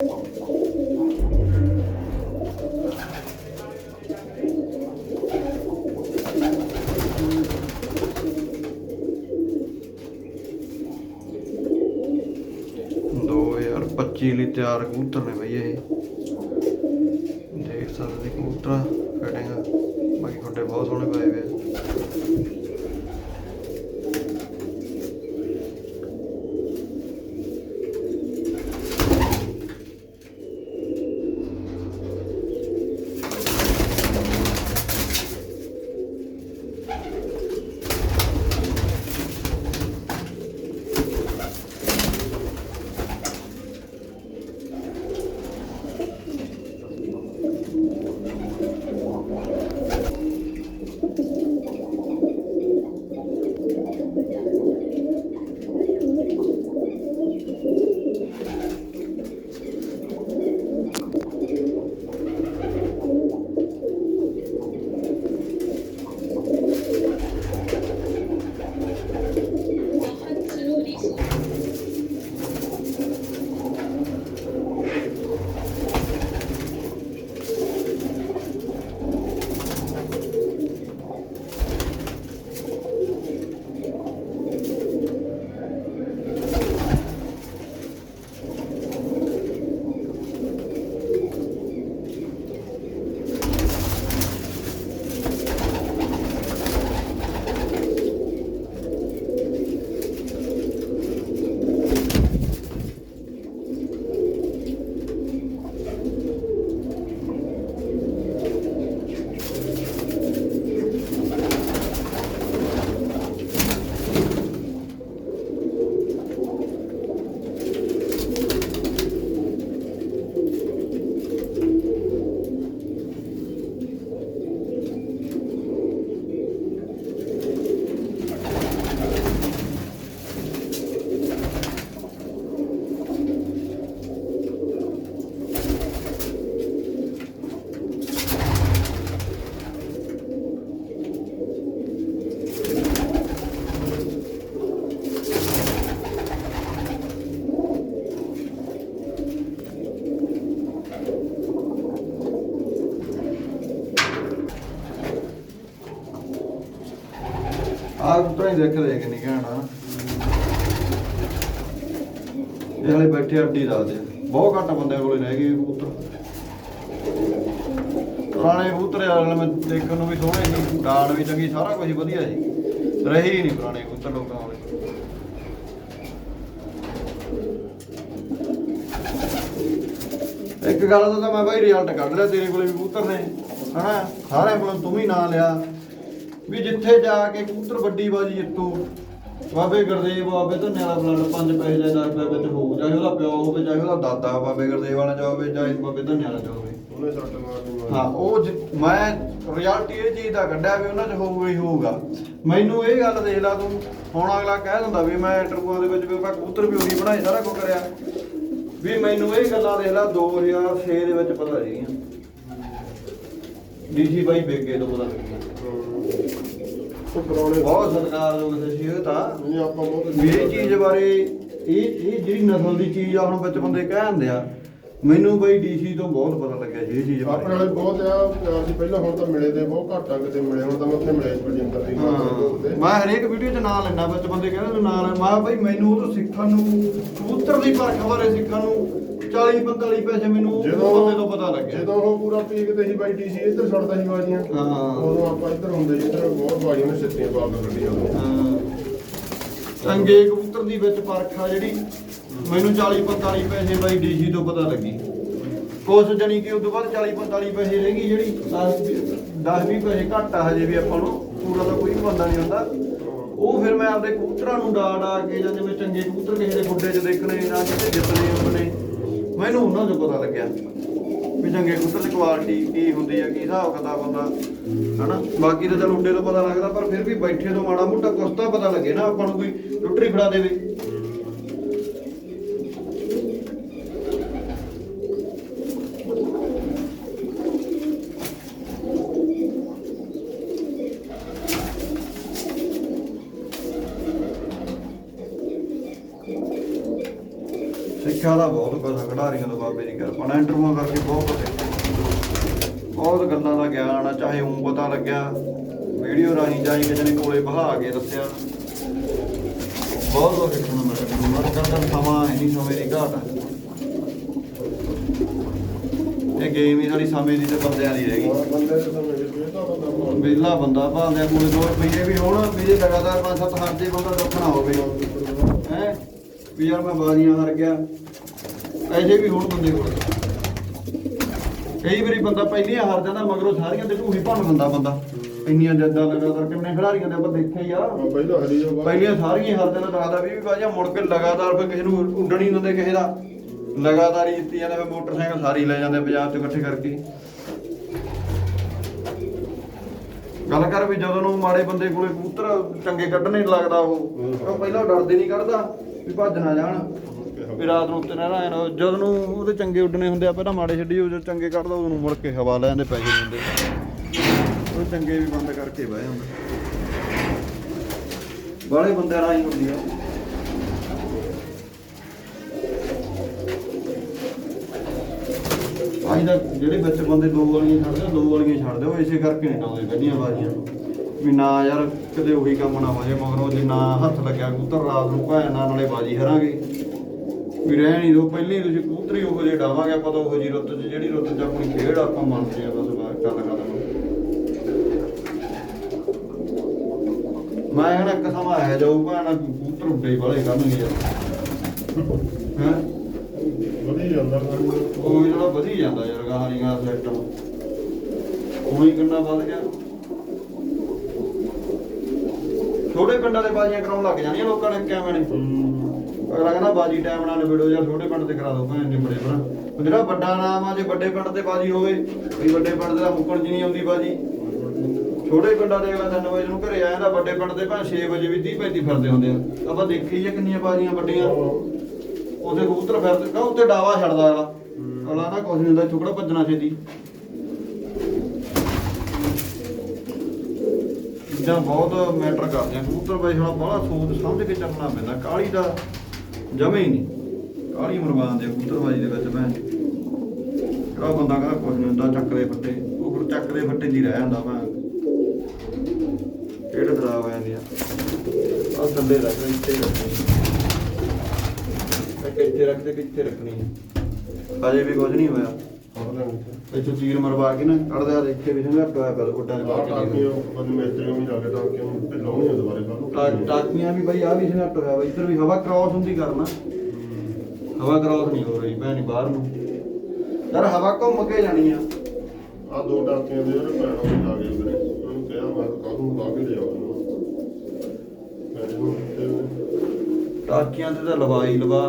ਦੋ ਹਜ਼ਾਰ 25 ਲਈ ਤਿਆਰ ਕਬੂਤਰ ਨੇ ਬਈ ਇਹ। ਦੇਖ ਸਕਦੇ ਕਬੂਤਰ, ਫਿਟਿੰਗ। ਬਾਕੀ ਖੁੱਡੇ ਬਹੁਤ ਸੋਹਣੇ ਪਏ ਹੋਏ ਆ। ਆਹ ਕਬੂਤਰ ਹੀ ਦੇਖ ਦੇ ਕਿ ਨਹੀਂ ਕਹਿਣਾ। ਇਹ ਹਲੇ ਬੈਠੇ ਅੱਡੀ ਦੱਸਦੇ ਬਹੁਤ ਘੱਟ ਬੰਦਿਆਂ ਕੋਲੇ ਰਹਿ ਗਏ ਕਬੂਤਰ। ਪੁਰਾਣੇ ਕਬੂਤਰ ਵਾਲੇ ਮੈਂ ਦੇਖਣ ਨੂੰ ਵੀ ਸੋਹਣੇ ਸੀ। ਡਾੜ ਵੀ ਚੰਗੀ, ਸਾਰਾ ਕੁਝ ਵਧੀਆ ਸੀ। ਰਹੇ ਹੀ ਨਹੀਂ ਪੁਰਾਣੇ ਕਬੂਤਰ ਲੋਕਾਂ ਵਾਲੇ ਇੱਕ ਗੱਲ ਦਾ ਤਾਂ ਮੈਂ ਬਾਈ ਰਿਜ਼ਲਟ ਕੱਢ ਲਿਆ ਤੇਰੇ ਕੋਲੇ ਵੀ ਕਬੂਤਰ ਨੇ। ਹਨਾ? ਸਾਰਿਆਂ ਕੋਲੋਂ ਤੂੰ ਵੀ ਨਾਂ ਲਿਆ। ਵੀ ਜਿੱਥੇ ਜਾ ਕੇ ਕਬੂਤਰ ਵੱਡੀ ਬਾਜੀ ਜਿੱਤੂ ਬਾਬੇ ਗੁਰਦੇਵ ਬਾਬੇ ਧੰਨੇ ਵਾਲਾ ਬਲੱਡ ਪੰਜ ਪੈਸੇ ਦਾ 10 ਰੁਪਏ ਵਿੱਚ ਹੋਊ ਚਾਹੇ ਉਹਦਾ ਪਿਓ ਹੋਵੇ ਚਾਹੇ ਉਹਦਾ ਦਾਦਾ ਬਾਬੇ ਗੁਰਦੇਵ ਵਾਲਾ ਹੋਵੇ ਚਾਹੇ ਬਾਬੇ ਉਹਨੇ ਸੱਟ ਮਾਰਨੀ ਹਾਂ ਉਹ ਮੈਂ ਰਿਐਲਿਟੀ ਇਹ ਚੀਜ਼ ਦਾ ਕੱਢਿਆ ਵੀ ਉਹਨਾਂ 'ਚ ਹੋਊਗਾ ਹੀ ਹੋਊਗਾ। ਮੈਨੂੰ ਇਹ ਗੱਲ ਦੇਖ ਲਾ ਤੂੰ ਹੁਣ ਅਗਲਾ ਕਹਿ ਦਿੰਦਾ ਵੀ ਮੈਂ ਇੰਟਰਵਿਊਆਂ ਦੇ ਵਿੱਚ ਵੀ ਮੈਂ ਕਬੂਤਰ ਵੀ ਉਹੀ ਬਣਾਏ ਸਾਰਾ ਕੁਝ ਕਰਿਆ। ਵੀ ਮੈਨੂੰ ਇਹ ਗੱਲਾਂ ਦੇਖ ਲਾ 2006 ਦੇ ਵਿੱਚ ਪਤਾ ਸੀਗੀਆਂ ਡੀਸੀ ਬਾਈ ਬੇਗੇ ਤੋਂ ਪਤਾ ਲੱਗਿਆ। ਪੁਰਾਣੇ ਬਹੁਤ ਸਤਿਕਾਰਯੋਗ ਸ਼ਖਸੀਅਤ ਆ ਨਹੀਂ ਆਪਾਂ ਬਹੁਤ ਵੀ ਇਹ ਚੀਜ਼ ਬਾਰੇ ਇਹ ਇਹ ਜਿਹੜੀ ਨਸਲ ਦੀ ਚੀਜ਼ ਆ ਹੁਣ ਵਿੱਚ ਬੰਦੇ ਕਹਿੰਦੇ ਆ ਮੈਨੂੰ ਬਈ ਡੀਸੀ ਤੋਂ ਬਹੁਤ ਪਤਾ ਲੱਗਿਆ ਇਹ ਚੀਜ਼ ਆਪਣੇ ਵਾਲੇ ਬਹੁਤ ਆ ਅਸੀਂ ਪਹਿਲਾਂ ਹੁਣ ਤਾਂ ਮਿਲੇ ਤੇ ਬਹੁਤ ਘੱਟ ਆ ਕਿਤੇ ਮਿਲੇ। ਹੁਣ ਤਾਂ ਮੈਂ ਉੱਥੇ ਮਿਲੇ ਸੀ ਬਲਜਿੰਦਰ ਦੀ ਹਾਂ। ਮੈਂ ਹਰੇਕ ਵੀਡੀਓ 'ਚ ਨਾਂ ਲੈਣਾ ਵਿੱਚ ਬੰਦੇ ਕਹਿੰਦੇ ਤੂੰ ਨਾਂ ਲੈ ਮੈਂ ਬਈ ਮੈਨੂੰ ਉਹ ਤੋਂ ਸਿੱਖਣ ਨੂੰ ਕਬੂਤਰ ਦੀ ਪਰਖ ਬਾਰੇ ਸਿੱਖਣ ਨੂੰ 40 45 ਪੈਸੇ ਮੈਨੂੰ ਉਹ ਜਦੋਂ ਬੰਦੇ ਤੋਂ ਪਤਾ ਲੱਗਿਆ। ਜਦੋਂ ਉਹ ਪੂਰਾ ਪੀਕ ਤੇ ਸੀ ਬਾਈ ਡੀਸੀ ਇੱਧਰ ਛੱਡਦਾ ਸੀ ਬਾਜੀਆਂ ਹਾਂ। ਉਦੋਂ ਆਪਾਂ ਇੱਧਰ ਹੁੰਦੇ ਸੀ ਇੱਧਰ ਬਹੁਤ ਬਾਜੀਆਂ ਨੇ ਸਿੱਧੀਆਂ ਪਾ ਕੇ ਕੱਢੀਆਂ ਉਹਨੇ ਹਾਂ। ਚੰਗੇ ਕਬੂਤਰ ਦੀ ਵਿੱਚ ਪਰਖ ਆ ਜਿਹੜੀ ਮੈਨੂੰ 40 45 ਪੈਸੇ ਬਾਈ ਡੀਸੀ ਤੋਂ ਪਤਾ ਲੱਗੀ। ਕੁਛ ਜਣੀ ਕਿ ਉਦੋਂ ਬਾਅਦ 40 45 ਪੈਸੇ ਰਹਿ ਗਈ ਜਿਹੜੀ 10 20 ਪੈਸੇ ਘੱਟ ਆ ਹਜੇ ਵੀ ਆਪਾਂ ਨੂੰ ਪੂਰਾ ਤਾਂ ਕੋਈ ਬੰਦਾ ਨਹੀਂ ਹੁੰਦਾ। ਉਹ ਫਿਰ ਮੈਂ ਆਪਦੇ ਕਬੂਤਰਾਂ ਨੂੰ ਡਾ ਡਾ ਕੇ ਜਾਂ ਜਿਵੇਂ ਚੰਗੇ ਕਬੂਤਰ ਕਿਸੇ ਦੇ ਗੁੱਡੇ 'ਚ ਦੇਖਣੇ ਜਾਂ ਕਿਤੇ ਜਿੱਤਣੇ ਹੁੰਦੇ ਮੈਨੂੰ ਉਹਨਾਂ ਤੋਂ ਪਤਾ ਲੱਗਿਆ ਵੀ ਚੰਗੇ ਕਬੂਤਰ ਦੀ ਕੁਆਲਿਟੀ ਕੀ ਹੁੰਦੀ ਆ, ਕੀ ਹਿਸਾਬ ਕਿਤਾਬ ਹੁੰਦਾ, ਹਨਾ? ਬਾਕੀ ਤਾਂ ਚਲ ਉੱਡੇ ਤੋਂ ਪਤਾ ਲੱਗਦਾ, ਪਰ ਫਿਰ ਵੀ ਬੈਠੇ ਤੋਂ ਮਾੜਾ ਮੋਟਾ ਕੁਛ ਤਾਂ ਪਤਾ ਲੱਗੇ ਨਾ ਆਪਾਂ ਨੂੰ ਕੋਈ ਲੁੱਟਰੀ ਫੜਾ ਦੇਵੇ। ਸਿੱਖਿਆ ਦਾ ਬਹੁਤ ਕੁਝ ਖਿਡਾਰੀਆਂ ਤੋਂ ਬਾਬੇ ਦੀ ਕਿਰਪਾ ਨਾਲ ਇੰਟਰਵਿਊ ਕਰਕੇ ਬਹੁਤ ਕੁਝ ਬਹੁਤ ਗੱਲਾਂ ਦਾ ਗਿਆਨ ਆ, ਚਾਹੇ ਉਹ ਪਤਾ ਲੱਗਿਆ, ਵੀਡੀਓ ਰਾਹੀਂ ਜਾਈ ਕਿਸੇ ਨੇ ਕੋਲੇ ਬਹਾ ਕੇ ਦੱਸਿਆ। ਬਹੁਤ ਕੁਝ ਸਿੱਖਣ ਨੂੰ ਮਿਲਿਆ। ਅੱਜ ਕੱਲ੍ਹ ਦਾ ਸਮਾਂ ਹੈ ਨਹੀਂ, ਸਮੇਂ ਦੀ ਘਾਟ ਆ। ਇਹ ਗੇਮ ਹੀ ਸਾਡੀ ਸਮੇਂ ਦੀ ਤੇ ਬੰਦਿਆਂ ਦੀ ਰਹਿ ਗਈ। ਵਿਹਲਾ ਬੰਦਾ ਭਾਲਦੇ ਕੋਲੇ ਦੋ ਰੁਪਈਏ ਵੀ ਹੋਣ, ਵੀ ਜੇ ਲਗਾਤਾਰ ਪੰਜ ਸੱਤ ਹਾਰਦੇ ਬੰਦਾ ਦੁੱਖ ਨਾ ਹੋਵੇ। ਵੀ ਯਾਰ ਮੈਂ ਬਾਜ਼ੀਆਂ ਹਾਰ ਗਿਆ ਐਸੇ ਵੀ ਹੋਣ ਬੰਦੇ ਕੋਲ। ਕਈ ਵਾਰੀ ਬੰਦਾ ਪਹਿਲੀਆਂ ਹਾਰ ਜਾਂਦਾ ਮਗਰੋਂ ਸਾਰੀਆਂ ਤੇ ਢੂਹੀ ਭੰਨ ਦਿੰਦਾ ਬੰਦਾ। ਇੰਨੀਆਂ ਜੱਦਾਂ ਲਗਾਤਾਰ ਕਿੰਨੇ ਖਿਡਾਰੀਆਂ ਦੇ ਆਪਾਂ ਦੇਖਿਆ ਹੀ ਆ। ਪਹਿਲਾਂ ਹਰੀ ਜੋ ਪਹਿਲੀਆਂ ਸਾਰੀਆਂ ਹਾਰ ਜਾਂਦਾ ਲੱਗਦਾ ਵੀ ਵੀ ਬਾਜਾ ਮੁੜ ਕੇ ਲਗਾਤਾਰ ਫਿਰ ਕਿਸੇ ਨੂੰ ਉੱਡਣ ਹੀ ਦਿੰਦੇ ਕਿਸੇ ਦਾ। ਲਗਾਤਾਰ ਹੀ ਜਿੱਤੀ ਜਾਂਦੇ ਫਿਰ ਮੋਟਰਸਾਈਕਲ ਸਾਰੀ ਲੈ ਜਾਂਦੇ ਪੰਜਾਬ ਤੋਂ ਇਕੱਠੇ ਕਰਕੇ। ਗੱਲ ਕਰ ਵੀ ਜਦੋਂ ਨੂੰ ਮਾੜੇ ਬੰਦੇ ਕੋਲੇ ਕਬੂਤਰ ਚੰਗੇ ਕੱਢਣੇ ਲੱਗਦਾ ਉਹ ਉਹ ਪਹਿਲਾਂ ਡਰਦੇ ਨਹੀਂ ਕੱਢਦਾ। ਵੀ ਭੱਜ ਨਾ ਜਾਣ। ਵੀ ਰਾਤ ਨੂੰ ਉੱਤੇ ਨਾ ਰਹਿਣਾ। ਜਦੋਂ ਨੂੰ ਉਹਦੇ ਚੰਗੇ ਉੱਡਣੇ ਹੁੰਦੇ ਆ ਪਹਿਲਾਂ ਮਾੜੇ ਛੱਡੀ ਉਹ ਜਦੋਂ ਚੰਗੇ ਕੱਢਦਾ ਉਹਨੂੰ ਮੁੜ ਕੇ ਹਵਾ ਲੈ ਜਾਂਦੇ ਪੈਸੇ ਦਿੰਦੇ। ਉਹ ਚੰਗੇ ਵੀ ਬੰਦ ਕਰਕੇ ਬਹਿ ਜਾਂਦੇ। ਬਾਲੇ ਬੰਦੇ ਰਾਹੀਂ ਹੁੰਦੀ ਆ। ਦਾ ਜਿਹੜੇ ਵਿੱਚ ਬੰਦੇ ਦੋ ਵਾਲੀਆਂ ਛੱਡਦੇ ਦੋ ਵਾਲੀਆਂ ਛੱਡਦੇ ਉਹ ਇਸੇ ਕਰਕੇ ਨਹੀਂ ਡਾਉਂਦੇ ਗੱਡੀਆਂ ਬਾਜੀਆਂ ਨੂੰ। ਵੀ ਨਾ ਯਾਰ ਕਦੇ ਉਹੀ ਕੰਮ ਨਾ ਹੋ ਜਾਏ ਮਗਰੋਂ ਜੇ ਨਾ ਹੱਥ ਲੱਗਿਆ ਕਬੂਤਰ ਰਾਤ ਨੂੰ ਭੈਣ ਨਾਲ ਨਾਲੇ ਬਾਜੀ ਹਰਾਂਗੇ। ਵੀ ਰਹਿ ਨਹੀਂ ਦੋ ਪਹਿਲੀ ਤੁਸੀਂ ਕਬੂਤਰੀ ਉਹੋ ਜਿਹੇ ਡਾਵਾਂਗੇ ਆਪਾਂ ਤਾਂ ਉਹੋ ਜਿਹੀ ਰੁੱਤ 'ਚ ਜਿਹੜੀ ਰੁੱਤ 'ਚ ਆਪਣੀ ਖੇਡ ਆਪਾਂ ਮੰਨਦੇ ਆ ਬਸ ਬਾਤ ਗੱਲ ਖਤਮ ਮੈਂ ਕਹਿੰਦਾ ਇੱਕ ਸਮਾਂ ਆਇਆ ਜਾਊ ਭੈਣ ਕਬੂਤਰ ਉੱਡੇ ਵਾਲੇ ਕਰਨਗੇ ਯਾਰ। ਹੈਂ? ਵਧੀ ਜਾਂਦਾ ਕੰਮ ਉਹ ਜਿਹੜਾ ਵਧੀ ਜਾਂਦਾ ਯਾਰ ਗਾਹਰੀਆਂ ਦਾ ਸਿਸਟਮ। ਉਹੀ ਕਿੰਨਾ ਵੱਧ ਗਿਆ। ਛੋਟੇ ਪਿੰਡਾਂ ਦੇ ਬਾਜ਼ੀਆਂ ਕਰਾਉਣ ਲੱਗ ਜਾਂਦੀਆਂ ਲੋਕਾਂ ਨੇ ਕਿਵੇਂ ਨੇ? ਅਗਲਾ ਕਹਿੰਦਾ ਬਾਜੀ ਟਾਈਮ ਨਾਲ ਨਿਬੜੋ ਜਾਂ ਛੋਟੇ ਪਿੰਡ ਤੇ ਕਰਾ ਦਿਓ ਭੈਣ ਨਿਬੜੇ ਭਰਾ ਜਿਹੜਾ ਵੱਡਾ ਨਾਮ ਆ, ਜੇ ਵੱਡੇ ਪਿੰਡ ਤੇ ਬਾਜੀ ਹੋਵੇ, ਵੀ ਵੱਡੇ ਪਿੰਡ ਦਾ ਮੁੱਕਣ ਚ ਨਹੀਂ ਆਉਂਦੀ ਬਾਜੀ। ਛੋਟੇ ਪਿੰਡਾਂ ਦੇ ਅਗਲਾ 3 ਵਜੇ ਨੂੰ ਘਰੇ ਆ ਜਾਂਦਾ, ਵੱਡੇ ਪਿੰਡ ਦੇ ਭਾਵੇਂ 6 ਵਜੇ ਵੀ 30 35 ਫਿਰਦੇ ਹੁੰਦੇ ਆ। ਆਪਾਂ ਦੇਖੀ ਜਾਂ ਕਿੰਨੀਆਂ ਬਾਜ਼ੀਆਂ ਵੱਡੀਆਂ। ਉਹਦੇ ਕਬੂਤਰ ਫਿਰਦੇ ਕਾ ਉੱਤੇ ਡਾਵਾ ਛੱਡਦਾ ਅਗਲਾ। ਅਗਲਾ ਨਾ ਕੁਝ ਨਹੀਂ ਹੁੰਦਾ ਟੁਕੜਾ ਭੱਜਣਾ ਛੇਤੀ। ਚੀਜ਼ਾਂ ਬਹੁਤ ਮੈਟਰ ਕਰਦੀਆਂ। ਕਬੂਤਰ ਬਈ ਬੜਾ ਸੋਚ ਸਮਝ ਕੇ ਚੱਲਣਾ ਪੈਂਦਾ। ਕਾਲੀ ਦਾ ਜਮੇ ਹੀ ਨਹੀਂ। ਕਾਲੀ ਮਰਵਾਨ ਕਬੂਤਰਬਾਜੀ ਦੇ ਵਿੱਚ ਭੈਣ ਕਿਹੜਾ ਬੰਦਾ ਕਹਿੰਦਾ ਕੁਝ ਨਹੀਂ ਹੁੰਦਾ ਚੱਕਰੇ ਫੱਟੇ। ਉਹ ਫਿਰ ਚੱਕਰੇ ਫੱਟੇ ਦੀ ਰਹਿ ਜਾਂਦਾ ਭੈਣ ਕਿਹੜੇ ਖਰਾਬ ਆ ਜਾਂਦੀਆਂ ਆ। ਥੱਲੇ ਰੱਖ ਲੈ, ਇੱਥੇ ਰੱਖਣੀ ਕਿੱਥੇ ਰੱਖਦੇ ਕਿੱਥੇ ਰੱਖਣੀ ਹੈ ਵੀ ਕੁਝ ਨਹੀਂ ਹੋਇਆ। ਇੱਥੇ ਚੀਰ ਮਰਵਾ ਕੇ ਨਾ ਆ ਇੱਥੇ ਵੀ ਸੰਘਾ ਪਿਆ ਪਿਆ ਉੱਡਾਂ ਦੇ ਬਾਅਦ ਟਾਕੀਆਂ ਬੰਦ ਮੇਤਰੀ ਵੀ ਲਾ ਕੇ ਟਾਕੀਆਂ ਨੂੰ ਤੇ ਲਾਉਣੀਆਂ ਦੁਬਾਰੇ ਕੱਲ ਨੂੰ। ਟਾਕੀਆਂ ਵੀ ਬਈ ਆ ਵੀ ਸੰਘਾ ਹੋਇਆ ਵਾ ਇੱਧਰ ਵੀ ਹਵਾ ਕ੍ਰਾਸ ਹੁੰਦੀ ਕਰਨਾ। ਹਵਾ ਕ੍ਰਾਸ ਨਹੀਂ ਹੋ ਰਹੀ ਭੈਣੀ ਬਾਹਰ ਨੂੰ। ਯਾਰ ਹਵਾ ਘੁੰਮ ਕੇ ਜਾਣੀ ਆ। ਆ ਦੋ ਟਾਕੀਆਂ ਦੇ ਉਹਨੇ ਭੈਣਾਂ ਵੀ ਲਾ ਕੇ ਅੰਦਰ ਉਹਨੂੰ ਕਿਹਾ ਮੈਂ ਕੱਲ ਨੂੰ ਲਾ ਕੇ ਲਿਆਉਂ ਇਹਨੂੰ ਭੈਣ ਨੂੰ ਤੇ ਟਾਕੀਆਂ ਤੇ ਤਾਂ ਲਵਾਈ ਲਵਾ।